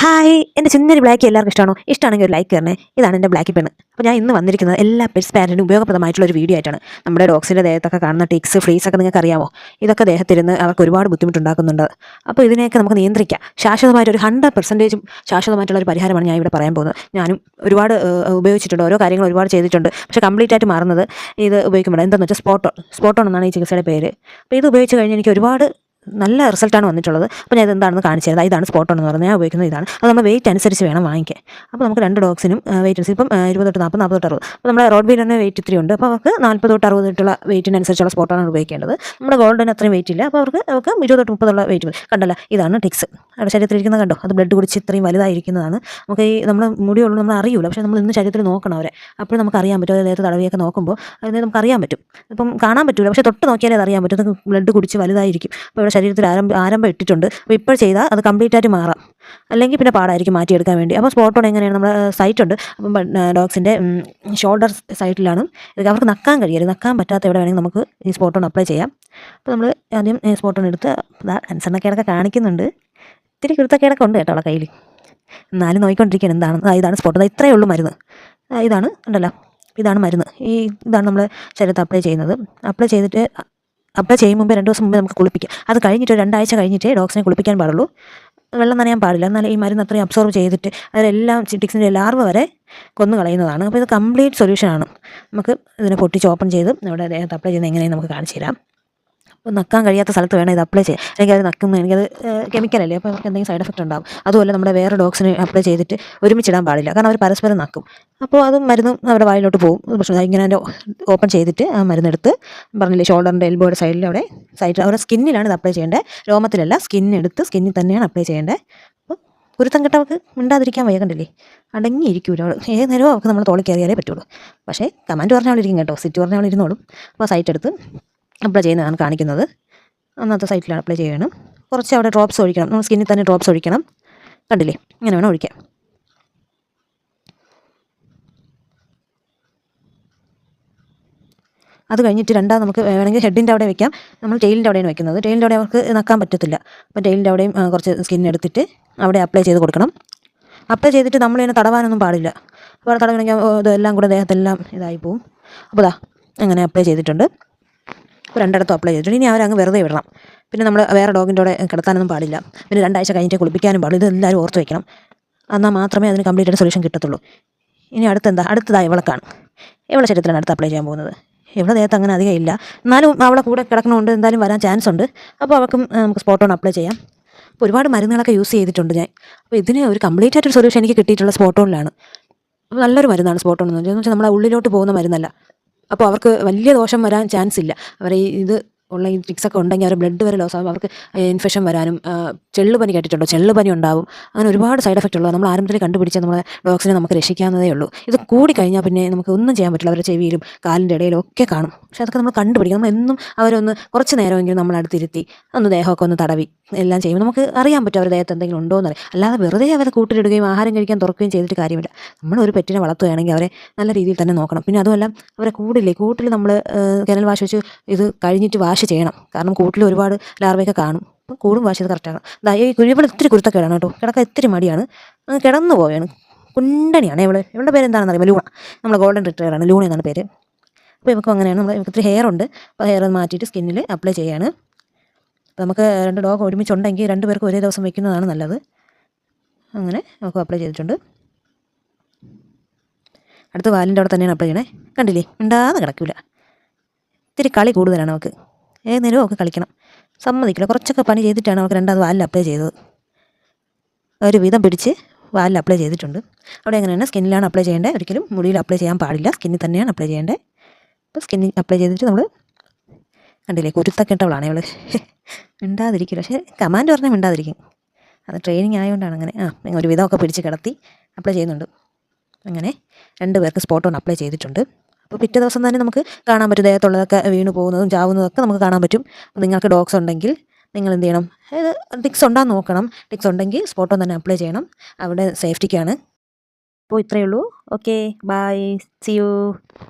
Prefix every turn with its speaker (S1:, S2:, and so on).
S1: Hi എന്റെ ചിന്നൊരു black എല്ലാവർക്കും ഇഷ്ടമാണോ ഇഷ്ടമാണെങ്കിൽ ഒരു ലൈക്ക് തരണേ. ഇതാണ് എന്റെ ബ്ലാക്ക് പെണ്ണ്. അപ്പോൾ ഞാൻ ഇന്ന് വന്നിരിക്കുന്നത് എല്ലാ പെറ്റ്സ് പാരന്റിനും ഉപയോഗപ്രദമായിട്ടുള്ള ഒരു വീഡിയോ ആയിട്ടാണ്. നമ്മുടെ ഡോഗ്സിന്റെ ദേഹത്തൊക്കെ കാണുന്ന ടിക്സ് ഫ്രീസ് ഒക്കെ നിങ്ങൾക്ക് അറിയാമോ? ഇതൊക്കെ ദേഹത്തിരുന്ന് അവർക്ക് ഒരുപാട് ബുദ്ധിമുട്ടുണ്ടാക്കുന്നുണ്ട്. അപ്പോൾ ഇതിനെയൊക്കെ നമുക്ക് നിയന്ത്രിക്കാം. ശാശ്വതമായിട്ട് ഒരു ഹൺഡ്രഡ് പെർസെന്റേജും ശാശ്വതമായിട്ടുള്ള ഒരു പരിഹാരമാണ് ഞാൻ ഇവിടെ പറയാൻ പോകുന്നത്. ഞാനും ഒരുപാട് ഉപയോഗിച്ചിട്ടുണ്ട്. ഓരോ കാര്യങ്ങൾ ഒരുപാട് ചെയ്തിട്ടുണ്ട്. പക്ഷേ കംപ്ലീറ്റ് ആയിട്ട് മാറുന്നത് ഇത് ഉപയോഗിക്കുമ്പോൾ എന്താണെന്ന് വെച്ചാൽ സ്പോട്ടോൺ സ്പോട്ടോൺ എന്നാണ് ഈ ചികിത്സയുടെ പേര്. അപ്പോൾ ഇത് ഉപയോഗിച്ച് കഴിഞ്ഞ് എനിക്ക് ഒരുപാട് നല്ല റിസൾട്ടാണ് വന്നിട്ടുള്ളത്. അപ്പോൾ ഞാൻ ഇത് എന്താണെന്ന് കാണിച്ചു തരുന്നത് ഇതാണ് സ്പോട്ട് എന്ന് പറഞ്ഞാൽ ഞാൻ ഉപയോഗിക്കുന്നത് ഇതാണ്. അത് നമ്മൾ വെയിറ്റ് അനുസരിച്ച് വേണം വാങ്ങിക്കാൻ. അപ്പോൾ നമുക്ക് രണ്ട് ഡോഗ്സിനും വെയിറ്റ് അനുസരിച്ച് ഇപ്പം ഇരുപത് തൊട്ട് നാൽപ്പത് നാൽപ്പത് തൊട്ട് അറുപത്. അപ്പോൾ നമ്മുടെ റോഡ് വീലറിന് വെയിറ്റ് ഇത്തിരി ഉണ്ട് അപ്പോൾ അവർക്ക് നാൽപ്പത് തൊട്ട് അറുപത് തൊട്ടുള്ള വെയിറ്റിനനുസരിച്ചുള്ള സ്പോട്ടാണ് ഉപയോഗിക്കേണ്ടത്. നമ്മുടെ ഗോൾഡിന് അത്രയും വെയിറ്റ് ഇല്ല. അപ്പോൾ അവർക്ക് അവർക്ക് ഇരുപത് തൊട്ട് മുപ്പതുള്ള വെയിറ്റ് കണ്ടല്ല ഇതാണ് ടിക്സ് അവിടെ ശരീരത്തിലിരിക്കുന്നത് കണ്ടോ? അത് ബ്ലഡ് കുടിച്ച് ഇത്രയും വലുതായിരിക്കുന്നതാണ്. നമുക്ക് ഈ നമ്മൾ മുടിയുള്ളൂ നമ്മൾ അറിയില്ല പക്ഷേ നമ്മൾ ഇന്ന് ശരീരത്തിൽ നോക്കണം അവരെ. അപ്പോൾ നമുക്ക് അറിയാൻ പറ്റും. അതായത് തടവിയൊക്കെ നോക്കുമ്പോൾ അതിനെ നമുക്ക് അറിയാൻ പറ്റും. ഇപ്പം കാണാൻ പറ്റില്ല പക്ഷേ തൊട്ട് നോക്കിയാലേ അത് അറിയാൻ പറ്റും. ബ്ലഡ് കുടിച്ച് വലുതായിരിക്കും. അപ്പോൾ ഇവിടെ ശരീരത്തിൽ ആരംഭം ആരംഭം ഇട്ടിട്ടുണ്ട്. അപ്പോൾ ഇപ്പോൾ ചെയ്താൽ അത് കംപ്ലീറ്റ് ആയിട്ട് മാറാം. അല്ലെങ്കിൽ പിന്നെ പാടായിരിക്കും മാറ്റിയെടുക്കാൻ വേണ്ടി. അപ്പോൾ സ്പോട്ട് ഓൺ എങ്ങനെയാണ് നമ്മുടെ സൈറ്റ് ഉണ്ട്. അപ്പം ഡോഗ്സിന്റെ ഷോൾഡർ സൈറ്റിലാണ് ഇത് അവർക്ക് നക്കാൻ കഴിയരുത് നക്കാൻ പറ്റാത്ത എവിടെ വേണമെങ്കിൽ നമുക്ക് ഈ സ്പോട്ട് ഓൺ അപ്ലൈ ചെയ്യാം. അപ്പോൾ നമ്മൾ ആദ്യം സ്പോട്ട് ഓൺ എടുത്ത് അനുസരണക്കേടൊക്കെ കാണിക്കുന്നുണ്ട്. ഇത്തിരി കുരുത്തക്കേടൊക്കെ ഉണ്ട് കേട്ടോ അവളെ കയ്യിൽ. എന്നാലും നോക്കിക്കൊണ്ടിരിക്കുകയാണ് എന്താണ്. ഇതാണ് സ്പോട്ട് ഇത്രയേ ഉള്ളൂ മരുന്ന്. ഇതാണ് ഉണ്ടല്ലോ. ഇതാണ് മരുന്ന്. ഈ ഇതാണ് നമ്മൾ ശരീരത്ത് അപ്ലൈ ചെയ്യുന്നത്. അപ്ലൈ ചെയ്തിട്ട് അപ്ലൈ ചെയ്യും മുമ്പ് രണ്ട് ദിവസം മുമ്പ് നമുക്ക് കുളിപ്പിക്കാം. അത് കഴിഞ്ഞിട്ട് രണ്ടാഴ്ച കഴിഞ്ഞിട്ടേ ഡോഗ്സിനെ കുളിപ്പിക്കാൻ പാടുള്ളൂ. വെള്ളം നനയാൻ പാടില്ല. എന്നാലും ഈ മരുന്ന് അത്രയും അബ്സോർവ് ചെയ്തിട്ട് അതിലെല്ലാം ചിട്ടിക്സിന്റെ ലാർവ് വരെ കൊന്നു കളയുന്നതാണ്. അപ്പോൾ ഇത് കംപ്ലീറ്റ് സൊല്യൂഷനാണ് നമുക്ക് ഇതിനെ പൊട്ടിച്ച് ഓപ്പൺ ചെയ്ത് നമ്മുടെ ദേഹത്ത് അപ്ലൈ ചെയ്യുന്നത് എങ്ങനെയും നമുക്ക് കാണിച്ചു തരാം. അപ്പോൾ നക്കാൻ കഴിയാത്ത സ്ഥലത്ത് വേണം ഇത് അപ്ലൈ ചെയ്യാൻ. അല്ലെങ്കിൽ അത് നക്കുന്ന എനിക്കത് കെമിക്കലല്ലേ അപ്പോൾ അവർക്ക് എന്തെങ്കിലും സൈഡ് എഫക്റ്റ് ഉണ്ടാകും അതുപോലെ നമ്മുടെ വേറെ ഡോഗ്സിന് അപ്ലൈ ചെയ്തിട്ട് ഒരുമിച്ചിടാൻ പാടില്ല. കാരണം അവർ പരസ്പരം നക്കും. അപ്പോൾ അതും മരുന്നും അവരുടെ വായിലോട്ട് പോകും. പക്ഷേ ഇങ്ങനെ അതിന്റെ ഓപ്പൺ ചെയ്തിട്ട് ആ മരുന്നെടുത്ത് പറഞ്ഞില്ലേ ഷോൾഡറിന്റെ എൽബോയുടെ സൈഡിൽ അവിടെ സൈഡിൽ അവരുടെ സ്കിന്നിലാണ് ഇത് അപ്ലൈ ചെയ്യേണ്ടത്. രോമത്തിലല്ല സ്കിന്നെടുത്ത് സ്കിന്നിൽ തന്നെയാണ് അപ്ലൈ ചെയ്യേണ്ടത്. അപ്പോൾ കുരുത്തം കെട്ടവർക്ക് മിണ്ടാതിരിക്കാൻ വയ്യ കണ്ടില്ലേ? അടങ്ങിയിരിക്കൂല. അവൾ ഏത് നേരവും അവർക്ക് നമ്മൾ തോളിക്കേറിയാലേ പറ്റുള്ളൂ. പക്ഷേ കമാൻഡ് പറഞ്ഞ അവളിരിക്കും കേട്ടോ. സിറ്റ് പറഞ്ഞ അവളിരുന്നോളും അപ്പോൾ സൈറ്റ് എടുത്ത് അപ്ലൈ ചെയ്യുന്നതാണ് കാണിക്കുന്നത്. അന്നത്തെ സൈറ്റിലാണ് അപ്ലൈ ചെയ്യണം. കുറച്ച് അവിടെ ഡ്രോപ്സ് ഒഴിക്കണം. നമ്മൾ സ്കിന്നിൽ തന്നെ ഡ്രോപ്സ് ഒഴിക്കണം. കണ്ടില്ലേ? ഇങ്ങനെ വേണം ഒഴിക്കാം അത് കഴിഞ്ഞിട്ട് രണ്ടാം നമുക്ക് വേണമെങ്കിൽ ഹെഡിന്റെ അവിടെ വെക്കാം. നമ്മൾ ടെയിലിന്റെ അവിടെയാണ് വെക്കുന്നത്. ടെയിലിന്റെ അവിടെ അവർക്ക് നക്കാൻ പറ്റത്തില്ല. അപ്പോൾ ടെയിലിന്റെ അവിടെയും കുറച്ച് സ്കിൻ എടുത്തിട്ട് അവിടെ അപ്ലൈ ചെയ്ത് കൊടുക്കണം. അപ്ലൈ ചെയ്തിട്ട് നമ്മൾ ഇതിനെ തടവാനൊന്നും പാടില്ല. അപ്പോൾ തടവണമെങ്കിൽ ഇതെല്ലാം കൂടെ ദേഹത്തെല്ലാം ഇതായി പോവും. അപ്പോൾ അങ്ങനെ അപ്ലൈ ചെയ്തിട്ടുണ്ട്. രണ്ടിടത്തും അപ്ലൈ ചെയ്തിട്ടുണ്ട് ഇനി അവരങ്ങ് വെറുതെ വിടണം. പിന്നെ നമ്മൾ വേറെ ഡോഗിന്റെ കൂടെ കിടത്താനൊന്നും പാടില്ല. പിന്നെ രണ്ടാഴ്ച കഴിഞ്ഞിട്ട് കുളിപ്പിക്കാനും പാടില്ല ഇത് എല്ലാവരും ഓർത്ത് വയ്ക്കണം എന്നാൽ മാത്രമേ അതിന് കംപ്ലീറ്റ് ആയിട്ട് സൊല്യൂഷൻ കിട്ടത്തുള്ളൂ. ഇനി അടുത്തെന്താ? അടുത്തതായി ഇവളക്കാണ് ഇവളെ ശരീരത്തിലാണ് അടുത്ത് അപ്ലൈ ചെയ്യാൻ പോകുന്നത്. ഇവിടെ ദേഹത്ത് അങ്ങനെ അധികം ഇല്ല. എന്നാലും അവളെ കൂടെ കിടക്കണമുണ്ട് എന്തായാലും വരാൻ ചാൻസ് ഉണ്ട്. അപ്പോൾ അവൾക്കും നമുക്ക് സ്പോട്ട് ഓൺ അപ്ലൈ ചെയ്യാം. അപ്പോൾ ഒരുപാട് മരുന്നുകളൊക്കെ യൂസ് ചെയ്തിട്ടുണ്ട് ഞാൻ. അപ്പോൾ ഇതിന് ഒരു കംപ്ലീറ്റ് ആയിട്ടൊരു സൊല്യൂഷൻ എനിക്ക് കിട്ടിയിട്ടുള്ള സ്പോട്ട് ഓണിലാണ് നല്ലൊരു മരുന്നാണ് സ്പോട്ട് ഓൺ എന്ന് വെച്ചാൽ നമ്മളെ ഉള്ളിലോട്ട് പോകുന്ന മരുന്നല്ല. അപ്പോൾ അവർക്ക് വലിയ ദോഷം വരാൻ ചാൻസ് ഇല്ല. അവർ ഇത് ഉള്ള ഈ ഒക്കെ ഉണ്ടെങ്കിൽ അവർ ബ്ലഡ് വരെ ലോസ് ആകും അവർക്ക് ഇൻഫെക്ഷൻ വരാനും ചെള്ളുപനി കേട്ടിട്ടുണ്ടോ? ചെള്ളുപനി ഉണ്ടാവും. അങ്ങനെ ഒരുപാട് സൈഡ് എഫക്റ്റ് ഉള്ളത് നമ്മൾ ആരംഭത്തിൽ കണ്ടുപിടിച്ചാൽ നമ്മളെ ഡോഗ്സിനെ നമുക്ക് രക്ഷിക്കാവുന്നതേ ഉള്ളൂ. ഇത് കൂടി കഴിഞ്ഞാൽ പിന്നെ നമുക്ക് ഒന്നും ചെയ്യാൻ പറ്റില്ല. അവരുടെ ചെവിയിലും കാലിന്റെ ഇടയിലും ഒക്കെ കാണും. പക്ഷെ അതൊക്കെ നമ്മൾ കണ്ടുപിടിക്കും നമ്മൾ എന്നും അവരൊന്ന് കുറച്ച് നേരമെങ്കിലും നമ്മളടുത്തിരുത്തി ഒന്ന് ദേഹമൊക്കെ ഒന്ന് തടവി എല്ലാം ചെയ്യും നമുക്ക് അറിയാൻ പറ്റും അവരുടെ ദേഹത്ത് എന്തെങ്കിലും ഉണ്ടോ എന്നറിയാം അല്ലാതെ വെറുതെ അവരെ കൂട്ടിലിടുകയും ആഹാരം കഴിക്കാൻ തുറക്കുകയും ചെയ്തിട്ട് കാര്യമില്ല. നമ്മൾ ഒരു പെറ്റിനെ വളർത്തുകയാണെങ്കിൽ അവരെ നല്ല രീതിയിൽ തന്നെ നോക്കണം. പിന്നെ അതുമല്ല അവരെ കൂടില്ലേ? കൂട്ടിൽ നമ്മൾ കിണൽ വാഷ് വെച്ച് ഇത് കഴിഞ്ഞിട്ട് വാഷ് ചെയ്യണം. കാരണം കൂട്ടിൽ ഒരുപാട് ലാർവയൊക്കെ കാണും. അപ്പം കൂടും വാഷ് ചെയ്ത് കറക്റ്റാണ് ദാ ഈ കുഴിവിടെ ഇത്തിരി കുരുത്തക്കേടാണ് കേട്ടോ. കിടക്ക ഇത്തിരി മടിയാണ്. അങ്ങ് കിടന്നു പോവുകയാണ്. കുണ്ടണിയാണ് ഇവൾ. ഇവളുടെ പേര് എന്താണെന്ന് അറിയുമ്പോൾ ലൂണ. നമ്മളെ ഗോൾഡൻ റിട്ടയറാണ് ലൂണ എന്നാണ് പേര്. അപ്പോൾ ഇവക്കും അങ്ങനെയാണ്. നമ്മൾ ഇവർക്ക് ഇത്തിരി ഹെയർ ഉണ്ട്. അപ്പോൾ ഹെയർ മാറ്റിയിട്ട് സ്കിന്നിൽ അപ്ലൈ ചെയ്യാണ്. അപ്പോൾ നമുക്ക് രണ്ട് ഡോഗ് ഒരുമിച്ചുണ്ടെങ്കിൽ രണ്ട് പേർക്ക് ഒരേ ദിവസം വെക്കുന്നതാണ് നല്ലത്. അങ്ങനെ നമുക്ക് അപ്ലൈ ചെയ്തിട്ടുണ്ട്. അടുത്ത വാലിന്റെ അവിടെ തന്നെയാണ് അപ്ലൈ ചെയ്യണേ. കണ്ടില്ലേ? ഉണ്ടാതെ കിടക്കില്ല ഇത്തിരി കളി കൂടുതലാണ് അവൾക്ക് ഏത് ഒക്കെ കളിക്കണം. സമ്മതിക്കില്ല. കുറച്ചൊക്കെ പണി ചെയ്തിട്ടാണ് അവൾക്ക് രണ്ടാമത് വാലിൽ അപ്ലൈ ചെയ്തത്. ഒരു വിധം പിടിച്ച് വാലിൽ അപ്ലൈ ചെയ്തിട്ടുണ്ട്. അവിടെ എങ്ങനെയാണ്? സ്കിന്നിലാണ് അപ്ലൈ ചെയ്യേണ്ടത്. ഒരിക്കലും മുടിയിൽ അപ്ലൈ ചെയ്യാൻ പാടില്ല. സ്കിന്നിൽ തന്നെയാണ് അപ്ലൈ ചെയ്യേണ്ടത്. അപ്പോൾ സ്കിന്നിൽ അപ്ലൈ ചെയ്തിട്ട് നമ്മൾ കണ്ടില്ലേ കുരുത്തക്കെട്ടവളാണ് ഇവൾ മിണ്ടാതിരിക്കില്ല. പക്ഷേ കമാൻഡ് പറഞ്ഞാൽ മിണ്ടാതിരിക്കും. അത് ട്രെയിനിങ് ആയതുകൊണ്ടാണ് അങ്ങനെ. ആ ഒരു വിധമൊക്കെ പിടിച്ച് കിടത്തി അപ്ലൈ ചെയ്യുന്നുണ്ട്. അങ്ങനെ രണ്ട് പേർക്ക് സ്പോട്ട് ഓൺ അപ്ലൈ ചെയ്തിട്ടുണ്ട്. അപ്പോൾ പിറ്റേ ദിവസം തന്നെ നമുക്ക് കാണാൻ പറ്റും. ദേഹത്തുള്ളതൊക്കെ വീണ് പോകുന്നതും ചാവുന്നതൊക്കെ നമുക്ക് കാണാൻ പറ്റും. നിങ്ങൾക്ക് ഡോഗ്സ് ഉണ്ടെങ്കിൽ നിങ്ങൾ എന്ത് ചെയ്യണം? അതായത് ടിക്സ് ഉണ്ടാകാൻ നോക്കണം. ടിക്സ് ഉണ്ടെങ്കിൽ സ്പോട്ടോ തന്നെ അപ്ലൈ ചെയ്യണം. അവിടെ സേഫ്റ്റിക്കാണ്. അപ്പോൾ ഇത്രയേ ഉള്ളൂ. ഓക്കെ. ബൈ. See you.